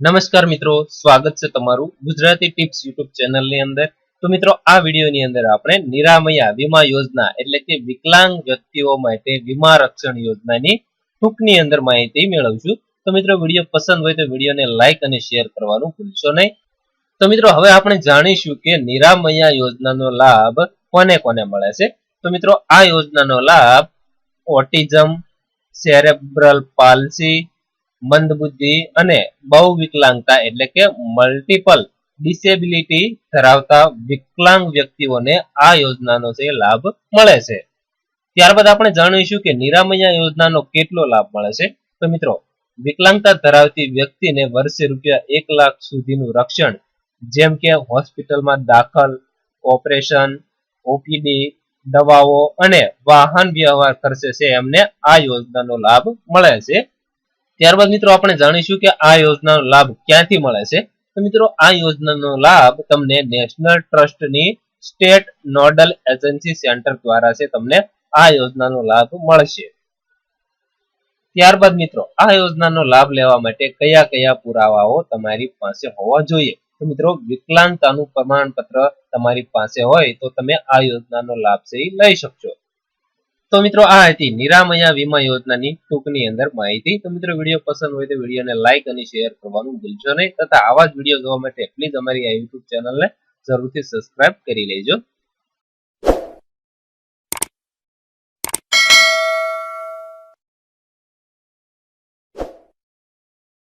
નમસ્કાર મિત્રો, સ્વાગત છે તમારું ગુજરાતી ટિપ્સ યુટ્યુબ ચેનલની અંદર. તો મિત્રો, આ વિડીયોની અંદર આપણે નિરામયા વીમા યોજના એટલે કે વિકલાંગ વ્યક્તિઓ માટે વીમા રક્ષણ યોજનાની ટૂંકની અંદર માહિતી મેળવશું. તો મિત્રો, વીડિયો પસંદ હોય તો વિડીયોને લાઈક અને શેર કરવાનું ભૂલશો નહીં. તો મિત્રો, હવે આપણે જાણીશું કે નિરામયા યોજનાનો લાભ કોને કોને મળે છે. તો મિત્રો, આ યોજનાનો લાભ ઓટિઝમ, સેરેબ્રલ પાલ્સી મંદબુદ્ધિ અને બહુ વિકલાંગતા એટલે કે મલ્ટિપલ ડિસેબિલિટી ધરાવતા વિકલાંગ વ્યક્તિઓને આ યોજનાનો છે લાભ મળે છે. ત્યારબાદ આપણે જાણીશું કે નિરામયા યોજનાનો કેટલો લાભ મળે છે. તો મિત્રો, વિકલાંગતા ધરાવતી વ્યક્તિને વર્ષે રૂપિયા એક લાખ સુધીનું રક્ષણ, જેમ કે હોસ્પિટલમાં દાખલ, ઓપરેશન, ઓપીડી, દવાઓ અને વાહન વ્યવહાર ખર્ચે છે એમને આ યોજનાનો લાભ મળે છે. ત્યારબાદ મિત્રો આપણે જાણીશું કે આ યોજનાનો લાભ ક્યાંથી મળે છે. તો મિત્રો, આ યોજનાનો લાભ તમને નેશનલ ટ્રસ્ટની સ્ટેટ નોડલ એજન્સી સેન્ટર દ્વારા છે તમને આ યોજનાનો લાભ મળશે. ત્યારબાદ મિત્રો, આ યોજનાનો લાભ લેવા માટે કયા કયા પુરાવાઓ તમારી પાસે હોવા જોઈએ? તો મિત્રો, વિકલાંગતાનું પ્રમાણપત્ર તમારી પાસે હોય તો તમે આ યોજનાનો લાભ લઈ શકશો. તો મિત્રો, આ હતી નિરામયા વીમા યોજનાની ટૂંકની અંદર માહિતી. તો મિત્રો, વીડિયો પસંદ હોય તો વિડીયોને લાઈક અને શેર કરવાનું ભૂલશો નહીં. તથા આવા જ વીડિયો જોવા માટે પ્લીઝ અમારી આ યુટ્યુબ ચેનલને જરૂરથી સબસ્ક્રાઇબ કરી લેજો.